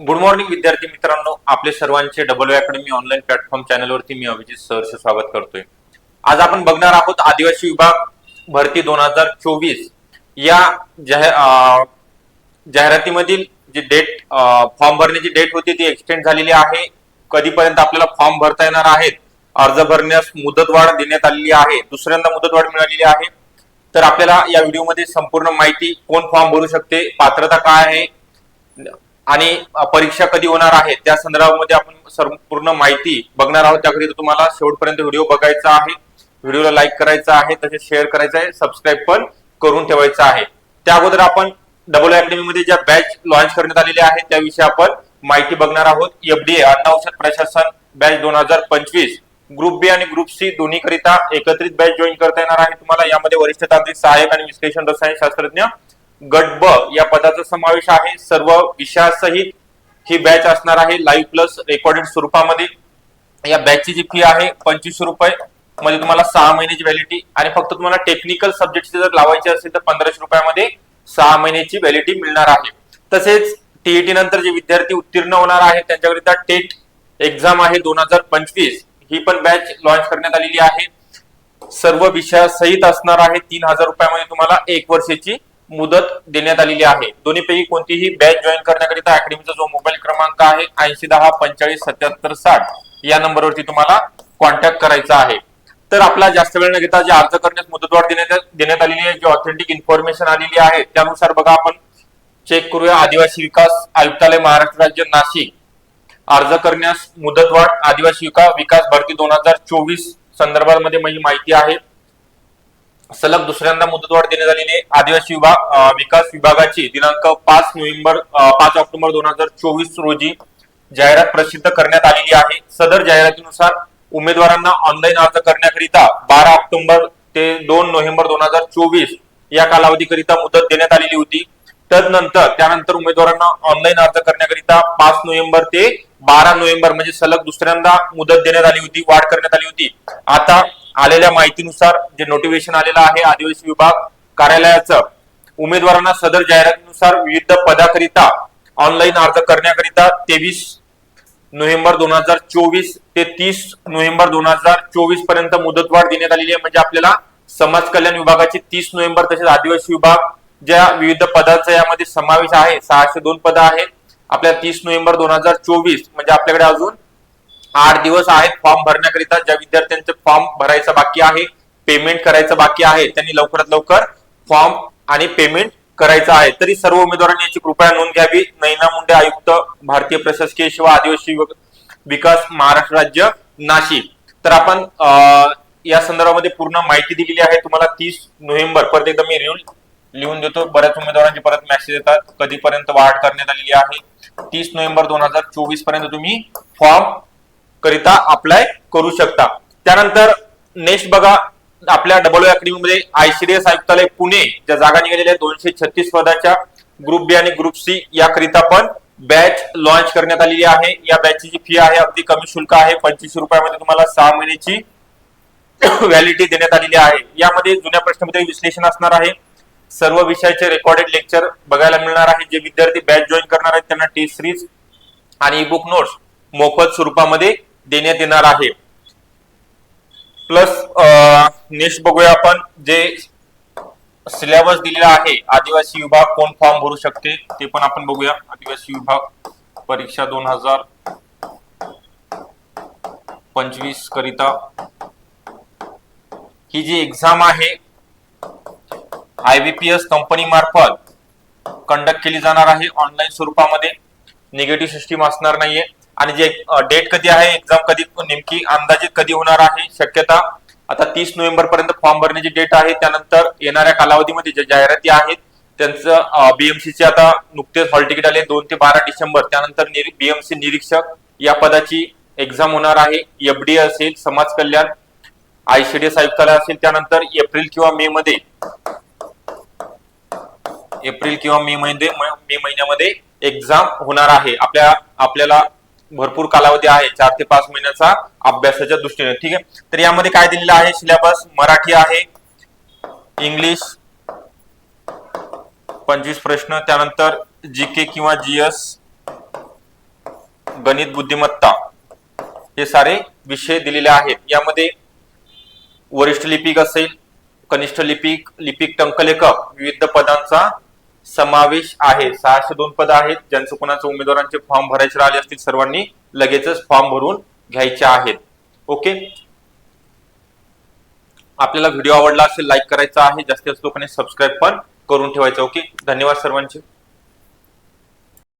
Good morning विद्यार्थी मित्रांनो. आपले सर्वांचे डबल अकॅडमी ऑनलाईन प्लॅटफॉर्म चॅनलवरती मी अभिजित सहर्ष स्वागत करतोय. आज आपण बघणार आहोत आदिवासी विभाग भरती दोन हजार चोवीस या जाहिरातीमधील जी डेट फॉर्म भरण्याची डेट होती ती एक्सटेंड झालेली आहे. कधीपर्यंत आपल्याला फॉर्म भरता येणार आहेत? अर्ज भरण्यास मुदतवाढ देण्यात आलेली आहे. दुसऱ्यांदा मुदतवाढ मिळालेली आहे. तर आपल्याला या व्हिडिओमध्ये संपूर्ण माहिती कोण फॉर्म भरू शकते पात्रता काय आहे आणि परीक्षा कधी होणार आहे त्या संदर्भामध्ये आपण पूर्ण माहिती बघणार आहोत. त्याकरिता तुम्हाला शेवटपर्यंत व्हिडिओ बघायचा आहे. व्हिडिओला लाईक करायचा आहे तसेच शेअर करायचा आहे सबस्क्राईब पण करून ठेवायचा आहे. त्या अगोदर आपण डबल अकॅडमी मध्ये ज्या बॅच लॉन्च करण्यात आलेल्या आहेत त्याविषयी आपण माहिती बघणार आहोत. एफडीए अन्न औषध प्रशासन बॅच दोन हजार पंचवीस ग्रुप बी आणि ग्रुप सी दोन्ही करिता एकत्रित बॅच जॉईन करता येणार आहे. तुम्हाला यामध्ये वरिष्ठ तांत्रिक सहाय्यक आणि विश्लेषण रसायन शास्त्रज्ञ गट ब या पदाचा समावेश आहे. सर्व विषयासहित ही बॅच असणार आहे. लाईव्ह प्लस रेकॉर्डेड स्वरूपामध्ये. या बॅचची जी फी आहे पंचवीसशे रुपये. मध्ये तुम्हाला सहा महिन्याची व्हॅलिटी आणि फक्त तुम्हाला टेक्निकल सब्जेक्ट जर लावायचे असेल तर पंधराशे रुपयामध्ये सहा महिन्याची व्हॅलिटी मिळणार आहे. तसेच टीईटी नंतर जे विद्यार्थी उत्तीर्ण होणार आहेत त्यांच्याकरिता टेट एक्झाम आहे दोन हजार पंचवीस. ही पण बॅच लॉन्च करण्यात आलेली आहे. सर्व विषयासहित असणार आहे तीन हजार रुपयामध्ये तुम्हाला एक वर्षाची मुदत देण्यात आलेली आहे. दोन्हीपैकी कोणतीही बॅच जॉईन करण्याकरिता अकॅडमीचा जो मोबाईल क्रमांक आहे ऐंशी दहा पंचेचाळीस सत्याहत्तर साठ या नंबरवरती तुम्हाला कॉन्टॅक्ट करायचा आहे. तर आपला जास्त वेळ न घेता जे अर्ज करण्यास मुदतवाढ देण्यात देण्यात आलेली आहे जी ऑथेंटिक इन्फॉर्मेशन आलेली आहे त्यानुसार बघा आपण चेक करूया. आदिवासी विकास आयुक्तालय महाराष्ट्र राज्य नाशिक. अर्ज करण्यास मुदतवाढ आदिवासी विकास भरती दोन हजार चोवीस संदर्भामध्ये माहिती आहे. सलग दुसऱ्यांदा मुदतवाढ देण्यात आलेली आहे. आदिवासी विभाग विकास विभागाची दिनांक पाच नोव्हेंबर पाच ऑक्टोबर दोन हजार चोवीस रोजी जाहिरात प्रसिद्ध करण्यात आलेली आहे. सदर जाहिरातीनुसार उमेदवारांना ऑनलाईन अर्ज करण्याकरिता बारा ऑक्टोबर ते दोन नोव्हेंबर दोन हजार चोवीस या कालावधीकरिता मुदत देण्यात आलेली होती. तदनंतर त्यानंतर उमेदवारांना ऑनलाईन अर्ज करण्याकरिता पाच नोव्हेंबर ते बारा नोव्हेंबर म्हणजे सलग दुसऱ्यांदा मुदत देण्यात आली होती वाढ करण्यात आली होती. आता आलेल्या माहितीनुसार जे नोटिफिकेशन आलेलं आहे आदिवासी विभाग कार्यालयाचं उमेदवारांना सदर जाहिरातीनुसार विविध पदाकरिता ऑनलाईन अर्ज करण्याकरिता तेवीस नोव्हेंबर दोन हजार चोवीस ते तीस नोव्हेंबर दोन हजार चोवीसपर्यंत मुदतवाढ देण्यात आलेली आहे. म्हणजे आपल्याला समाज कल्याण विभागाची तीस नोव्हेंबर तसेच आदिवासी विभाग ज्या विविध पदांचा यामध्ये समावेश आहे सहाशे दोन पद आहेत. आपल्या तीस नोव्हेंबर दोन हजार चोवीस म्हणजे आपल्याकडे अजून आठ दिवस आहेत फॉर्म भरण्याकरिता ज्या विद्यार्थ्यांचे फॉर्म भरायचं बाकी आहे पेमेंट करायचं बाकी आहे त्यांनी लवकरात लवकर फॉर्म आणि पेमेंट करायचं आहे. तरी सर्व उमेदवारांनी याची कृपया नोंद घ्यावी. नैना मुंडे आयुक्त भारतीय प्रशासकीय सेवा आदिवासी विकास महाराष्ट्र राज्य नाशिक. तर आपण या संदर्भामध्ये पूर्ण माहिती दिलेली आहे. तुम्हाला तीस नोव्हेंबर परत एकदा मी रिव्ह लिहून देतो. बऱ्याच उमेदवारांचे परत मेसेज येतात. कधीपर्यंत वाढ करण्यात आलेली आहे? तीस नोव्हेंबर दोन हजार चोवीसपर्यंत तुम्ही फॉर्म करिता अप्लाय करू शकता. त्यानंतर नेक्स्ट बघा आपल्या डबल अकॅडमी मध्ये आयसीडीएस आयुक्तालय पुणे ज्या जागा निघालेल्या दोनशे छत्तीस पदाच्या ग्रुप बी आणि ग्रुप सी याकरिता पण बॅच लॉन्च करण्यात आलेली आहे. या बॅचची जी फी आहे अगदी कमी शुल्क आहे. पंचवीसशे रुपयामध्ये तुम्हाला सहा महिन्याची व्हॅलिटी देण्यात आलेली आहे. यामध्ये जुन्या प्रश्नपत्रे विश्लेषण असणार आहे. सर्व विषयाचे रेकॉर्डेड लेक्चर बघायला मिळणार आहे. जे विद्यार्थी बॅच जॉईन करणार आहेत त्यांना टेस्ट सिरीज आणि ई बुक नोट्स मोफत स्वरूपामध्ये देण्यात येणार आहे. प्लस नेक्स्ट बघूया आपण जे सिलेबस दिलेला आहे आदिवासी विभाग कोण फॉर्म भरू शकते ते पण आपण बघूया. आदिवासी विभाग परीक्षा दोन हजार पंचवीस करिता. ही जी एक्झाम आहे आयबीपीएस कंपनी मार्फत कंडक्ट केली जाणार आहे. ऑनलाईन स्वरूपामध्ये निगेटिव्ह सिस्टीम असणार नाहीये. आणि जे डेट कधी आहे एक्झाम कधी नेमकी अंदाजित कधी होणार आहे शक्यता आता तीस नोव्हेंबर पर्यंत फॉर्म भरण्याची डेट आहे. त्यानंतर येणाऱ्या कालावधीमध्ये ज्या जाहिराती आहेत त्यांचं बीएमसीचे आता नुकतेच हॉल तिकीट आले दोन ते बारा डिसेंबर. त्यानंतर बीएमसी निरीक्षक या पदाची एक्झाम होणार आहे. एफडी असेल समाज कल्याण आयसीडीएस आयुक्तालय असेल. त्यानंतर एप्रिल किंवा मे मध्ये एप्रिल किंवा मे मध्ये मे महिन्यामध्ये एक्झाम होणार आहे. आपल्या आपल्याला भरपूर कालावधी आहे चार ते पाच महिन्याचा अभ्यासाच्या दृष्टीने ठीक आहे? तर यामध्ये काय दिलेलं आहे? सिलेबस मराठी आहे इंग्लिश पंचवीस प्रश्न त्यानंतर जी के किंवा जीएस गणित बुद्धिमत्ता हे सारे विषय दिलेले आहेत. यामध्ये वरिष्ठ लिपिक असेल कनिष्ठ लिपिक लिपिक टंकलेखक विविध पदांचा समावेश आहे. सहाशे दोन पद आहेत. ज्यांचं कोणाचं उमेदवारांचे फॉर्म भरायचे राहिले असतील सर्वांनी लगेचच फॉर्म भरून घ्यायचे आहेत. ओके आपल्याला व्हिडिओ आवडला असेल लाईक करायचा आहे. जास्तीत जास्त लोकांनी सबस्क्राईब पण करून ठेवायचं. ओके धन्यवाद सर्वांचे.